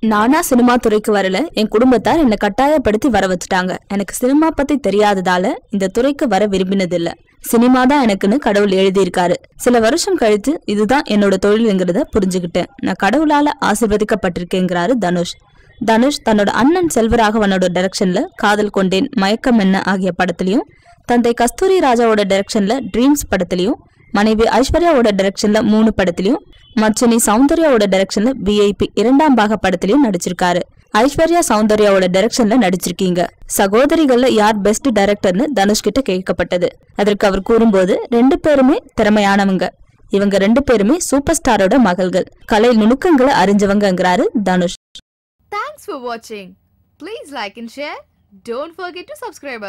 நானா சினிமா துறைக்கு வரல. என் குடும்பத்தார் என்னை கட்டாயப்படுத்தி வர வச்சுட்டாங்க. எனக்கு சினிமா பத்தி தெரியாததால இந்த துறைக்கு வர விரும்பினதில்ல. சினிமா தான் எனக்குன்னு கடவுள் எழுதியிருக்காரு. சில வருஷம் கழித்து இதுதான் என்னோட தொழிலுங்கிறத புரிஞ்சுக்கிட்டேன். நான் கடவுளால ஆசிர்வதிக்கப்பட்டிருக்கேங்கிறாரு தனுஷ். தனுஷ் தன்னோட அண்ணன் செல்வராகவனோட டைரக்ஷன்ல காதல் கொண்டேன். மயக்கம் என்ன ஆகிய படத்திலையும் தந்தை கஸ்தூரி ராஜாவோட டைரக்ஷன்ல ட்ரீம்ஸ் படத்திலையும் மனைவி ஐஸ்வர்யாவோட டைரக்ஷன்ல மூணு படத்திலையும் மச்சனி சௌந்தர்யாவோட டைரக்ஷன்ல விஐபி இரண்டாம் பாக படத்துலயும் நடிச்சிருக்காரு. ஐஸ்வர்யா சௌந்தர்யாவோட டைரக்ஷன்ல நடிச்சிருக்கீங்க. சகோதரிகள்ல யார் பெஸ்ட் டைரக்டர்னு தனுஷ் கிட்ட கேட்கப்பட்டது. அதற்கு அவர் கூறும்போது ரெண்டு பேருமே திறமையானவங்க. இவங்க ரெண்டு பேருமே சூப்பர் ஸ்டாரோட மகள்கள். கலை நுணுக்கங்களை அறிஞ்சவங்கங்கிறாரு தனுஷ். தேங்க்ஸ் வாட்சிங் please like like share share. Don't to to subscribe.